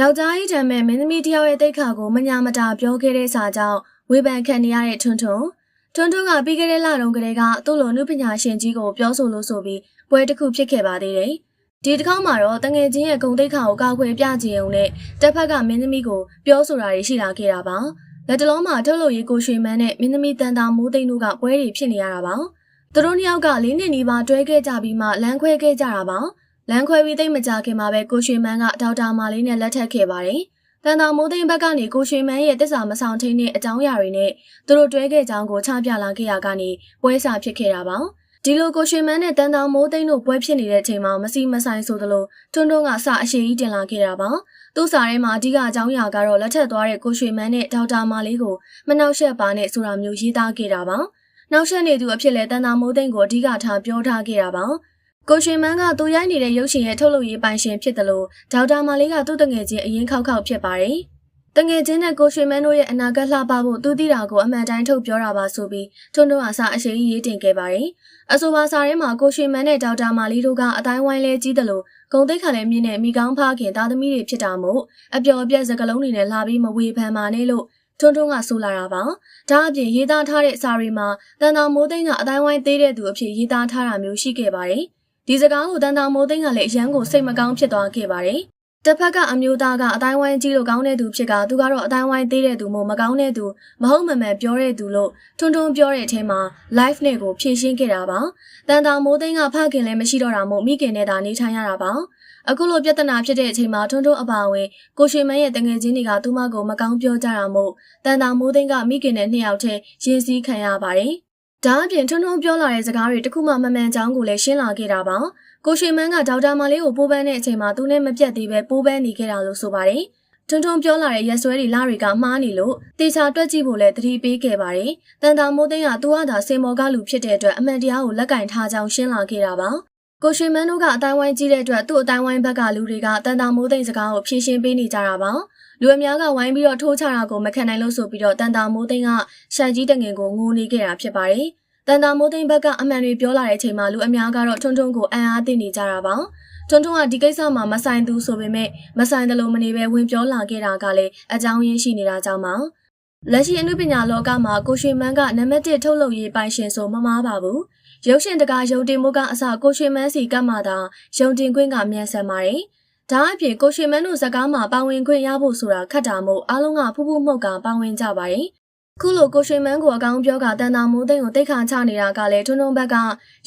ယောက်ျားကြီးတံမဲ့မင်းသမီးတယောက်ရဲ့တိတ်ခါကိုမညာမတာပြောခဲ့တဲ့စာကြောင့်ဝေဖန်ခံနေရတဲ့ထွန်းထွန်းထွန်းထွန်းကပြီးခဲ့တဲ့လတုန်းကလေးကသူ့လိုနုပညာရှင်ကြီးကိုပြောဆိုလို့ဆိုပြီးပွဲတစ်ခုဖြစ်ခဲ့ပါသေးတယ်။ဒီတစ်ခါမှာတော့တငယ်ချင်းရဲ့ဂုံတိတ်ခါကိုကောက်ခွဲပြကြည့်အောင်နဲ့တစ်ဖက်ကမင်းသမီးကိုပြောဆိုတာတွေရှိလာခဲ့တာပါ။လက်တလုံးမှာထုတ်လို့ရေးကိုရွှေမန်းနဲ့မင်းသမီးတန်တာမိုးသိန်းတို့ကပွဲတွေဖြစ်နေရတာပါ။သူတို့နှစ်ယောက်ကလေးနှစ်နီးပါးတွဲခဲ့ကြပြီးမှလမ်းခွဲခဲ့ကြတာပါ။ လမ်းခွဲပြီးသိမ့်မကြခင်မှာပဲကိုရွှေမန်းကဒေါက်တာမာလေးနဲ့လက်ထပ်ခဲ့ပါတယ်။တန်တာမိုးသိန်းဘက်ကနေကိုရွှေမန်းရဲ့တစ္ဆာမဆောင်ထိန်တဲ့အကြောင်းအရာတွေနဲ့သူတို့တွဲခဲ့ကြောင်းကိုချပြလာခဲ့ရကနေပွဲစာဖြစ်ခဲ့တာပါ။ဒီလိုကိုရွှေမန်းနဲ့တန်တာမိုးသိန်းတို့ပွဲဖြစ်နေတဲ့အချိန်မှာမစီမဆိုင်ဆိုသလိုထွန်းထွန်းကစာအရှိကြီးတင်လာခဲ့တာပါ။သူ့စာထဲမှာအဓိကအကြောင်းအရာကတော့လက်ထပ်သွားတဲ့ကိုရွှေမန်းနဲ့ဒေါက်တာမာလေးကိုမနှောက်ယှက်ပါနဲ့ဆိုတာမျိုးရေးသားခဲ့တာပါ။နောက်ဆက်နေသူအဖြစ်လဲတန်တာမိုးသိန်းကိုအဓိကထားပြောထားခဲ့တာပါ။ ကိုရွှေမန်းကသူရိုက်နေတဲ့ရုပ်ရှင်ရဲ့ထုတ်လုပ်ရေးပိုင်ရှင်ဖြစ်တယ်လို့ဒေါက်တာမာလေးကသူ့တငယ်ချင်းအရင်ခောက်ခောက်ဖြစ်ပါတယ်။တငယ်ချင်းနဲ့ကိုရွှေမန်းတို့ရဲ့အနာဂတ်လှပဖို့သူသိတာကိုအမှန်တိုင်းထုတ်ပြောတာပါဆိုပြီးထွန်းထွန်းအစာအရှိကြီးရေးတင်ခဲ့ပါတယ်။အဆိုပါစာထဲမှာကိုရွှေမန်းနဲ့ဒေါက်တာမာလေးတို့ကအတိုင်းဝိုင်းလဲကြီးတယ်လို့ဂုံသိက္ခာလည်းမြင့်တဲ့မိကောင်းဖခင်သားသမီးတွေဖြစ်တာမို့အပျော်အပြက်စကလုံးတွေနဲ့လာပြီးမဝေဖန်ပါနဲ့လို့ထွန်းထွန်းကဆိုလာတာပါ။ဒါအပြင်ရေးသားထားတဲ့စာတွေမှာတန်တာမိုးသိန်းကအတိုင်းဝိုင်းသေးတဲ့သူအဖြစ်ရေးသားထားတာမျိုးရှိခဲ့ပါတယ်။ ဒီစကားကိုတန်တာမိုးသိန်းကလည်းအရန်ကိုစိတ်မကောင်းဖြစ်သွားခဲ့ပါတယ်။တစ်ဖက်ကအမျိုးသားကအတိုင်းဝိုင်းကြီးလို့ကောင်းတဲ့သူဖြစ်ကသူကတော့အတိုင်းဝိုင်းသေးတဲ့သူမို့မကောင်းတဲ့သူမဟုတ်မမှန်ပြောတဲ့သူလို့ထွန်းထွန်းပြောတဲ့အထဲမှာ live နဲ့ကိုဖြည့်ရှင်းခဲ့တာပါ။တန်တာမိုးသိန်းကဖခင်လည်းမရှိတော့တာမို့မိခင်နဲ့သာနေထိုင်ရတာပါ။အခုလိုပြဿနာဖြစ်တဲ့အချိန်မှာထွန်းထွန်းအပါအဝင်ကိုရွှေမန်းရဲ့တငယ်ချင်းတွေကသူမကိုမကောင်းပြောကြတာမို့တန်တာမိုးသိန်းကမိခင်နဲ့နှစ်ယောက်တည်းရင်စည်းခံရပါတယ်။ ဒါအပြင်ထွန်းထွန်းပြောလာတဲ့စကားတွေတခုမှမမှန်ကြောင်းကိုလည်းရှင်းလာခဲ့တာပါ။ကိုရွှေမန်းကဒေါက်တာမာလေးကိုပိုးပန်းတဲ့အချိန်မှာသူနဲ့မပြတ်သေးပဲပိုးပန်းနေခဲ့တာလို့ဆိုပါတယ်။ထွန်းထွန်းပြောလာတဲ့ရက်စွဲတွေလာတွေကမှားနေလို့တေချာတွက်ကြည့်ဖို့လည်းသတိပေးခဲ့ပါတယ်။တန်တာမိုးသိန်းကသူ့ဟာသာစင်မော်ကလူဖြစ်တဲ့အတွက်အမှန်တရားကိုလက်ကင်ထားကြောင်းရှင်းလာခဲ့တာပါ။ ကိုရွှေမန်းတို့ကအတိုင်းဝိုင်းကြီးတဲ့အတွက်သူ့အတိုင်းဝိုင်းဘက်ကလူတွေကတန်တာမိုးသိန်းစကားကိုဖြည့်ရှင်းပေးနေကြတာပါ။လူအများကဝိုင်းပြီးတော့ထိုးချတာကိုမခံနိုင်လို့ဆိုပြီးတော့တန်တာမိုးသိန်းကရှန်ကြီးတငင်ကိုငိုနေခဲ့တာဖြစ်ပါတယ်။တန်တာမိုးသိန်းဘက်ကအမှန်တွေပြောလာတဲ့အချိန်မှာလူအများကတော့ထွန်းထွန်းကိုအံ့အားသင့်နေကြတာပါ။ထွန်းထွန်းကဒီကိစ္စမှာမဆိုင်သူဆိုပေမဲ့မဆိုင်တယ်လို့မနေပဲဝင်ပြောလာခဲ့တာကလည်းအကြောင်းရင်းရှိနေတာကြောင့်ပါ။လက်ရှိအနုပညာလောကမှာကိုရွှေမန်းကနံပါတ်1ထုတ်လုပ်ရေးပိုင်ရှင်ဆိုမမားပါဘူး။ ရုပ်ရှင်တကာရုံတင်မှုကအစကိုရွှေမန်းစီကတ်မှသာရုံတင်ခွင့်ကမြန်ဆန်ပါတယ်။ဒါအပြင်ကိုရွှေမန်းတို့ဇကားမှာပါဝင်ခွင့်ရဖို့ဆိုတာခက်တာမို့အားလုံးကဖူးဖူးမှုတ်ကပါဝင်ကြပါတယ်။ခုလိုကိုရွှေမန်းကိုအကောင်ပြောကတန်တာမိုးသိန်းကိုတိတ်ခါချနေတာကလည်းထွန်းထွန်းဘက်က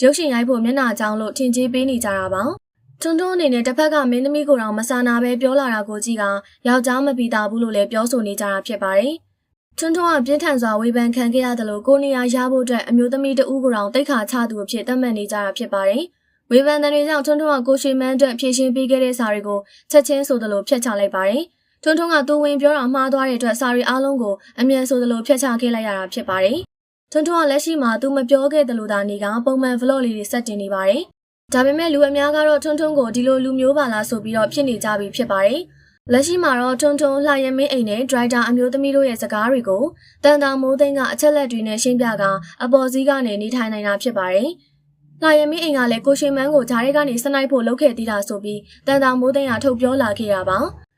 ရုပ်ရှင်ရိုက်ဖို့မျက်နှာကြောင်းလို့ထင်ကြီးပေးနေကြတာပါ။ထွန်းထွန်းအနေနဲ့တစ်ဖက်ကမင်းသမီးကိုတော့မဆာနာပဲပြောလာတာကိုကြည့်ကယောက်ျားမပီတာဘူးလို့လည်းပြောဆိုနေကြတာဖြစ်ပါတယ်။ ထွန်းထွန်းကပြင်းထန်စွာဝေဖန်ခံခဲ့ရတယ်လို့ကိုနေရာရဖို့အတွက်အမျိုးသမီးတဦးကိုတောင်တိတ်ခါချသူအဖြစ်သတ်မှတ်နေကြတာဖြစ်ပါတယ်။ဝေဖန်တဲ့တွေကြောင့်ထွန်းထွန်းကကိုရွှေမန်းအတွက်ဖြည့်ရှင်းပေးခဲ့တဲ့စာတွေကိုချက်ချင်းဆိုသလိုဖျက်ချလိုက်ပါတယ်။ထွန်းထွန်းကသူဝင်ပြောတာမှားသွားတဲ့အတွက်စာရီအားလုံးကိုအမြန်ဆိုသလိုဖျက်ချခဲ့လိုက်ရတာဖြစ်ပါတယ်။ထွန်းထွန်းကလက်ရှိမှာသူမပြောခဲ့တယ်လို့သာနေကပုံမှန် vlog လေးတွေဆက်တင်နေပါတယ်။ဒါပေမဲ့လူအများကတော့ထွန်းထွန်းကိုဒီလိုလူမျိုးပါလားဆိုပြီးတော့ဖြစ်နေကြပြီဖြစ်ပါတယ်။ လက်ရှိမှာတော့ထွန်းထွန်းလှရမင်းအိမ်နဲ့ဒရိုက်တာအမျိုးသမီးတို့ရဲ့စကားတွေကိုတန်တာမိုးသိန်းကအချက်လက်တွေနဲ့ရှင်းပြကအပေါ်စီးကနေနေထိုင်နိုင်တာဖြစ်ပါတယ်။လာယမင်းအိမ်ကလည်းကိုရှင်မန်းကိုဂျားရဲကနေစနိုက်ဖို့လုပ်ခဲ့သေးတာဆိုပြီးတန်တာမိုးသိန်းကထုတ်ပြောလာခဲ့တာပါ။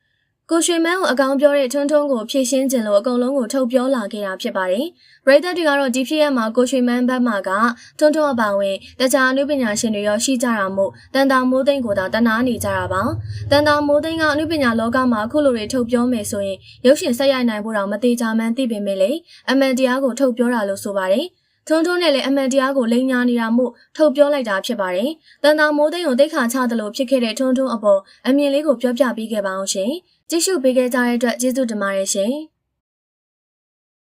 ကိုရွှေမန်းကိုအကောင်ပြောတဲ့ထွန်းထွန်းကိုဖြည့်ရှင်းခြင်းလို့အကုန်လုံးကိုထုတ်ပြောလာခဲ့တာဖြစ်ပါတယ်။ရိသတ်တွေကတော့ဒီဖြစ်ရမှာကိုရွှေမန်းဘက်မှာကထွန်းထွန်းအပါဝင်တခြားအနုပညာရှင်တွေရောရှိကြတာမို့တန်တာမိုးသိန်းကိုသာတနာနေကြတာပါ။တန်တာမိုးသိန်းကအနုပညာလောကမှာအခုလိုတွေထုတ်ပြောမယ်ဆိုရင်ရုပ်ရှင်ဆက်ရိုက်နိုင်ဖို့တော့မသေးချာမှန်းသိပေမဲ့လေအမှန်တရားကိုထုတ်ပြောတာလို့ဆိုပါတယ်။ထုံထုံနဲ့လည်းအမှန်တရားကိုလိန်ညာနေတာမို့ထုတ်ပြောလိုက်တာဖြစ်ပါတယ်။တန်တာမိုးသိန်းကိုတိတ်ခါချသလိုဖြစ်ခဲ့တဲ့ထုံထုံအပေါ်အမြင်လေးကိုပြောပြပေးခဲ့ပါအောင်ရှင်။ကြည့်ရှုပေးခဲ့ကြတဲ့အတွက်ကျေးဇူးတင်ပါတယ်ရှင်။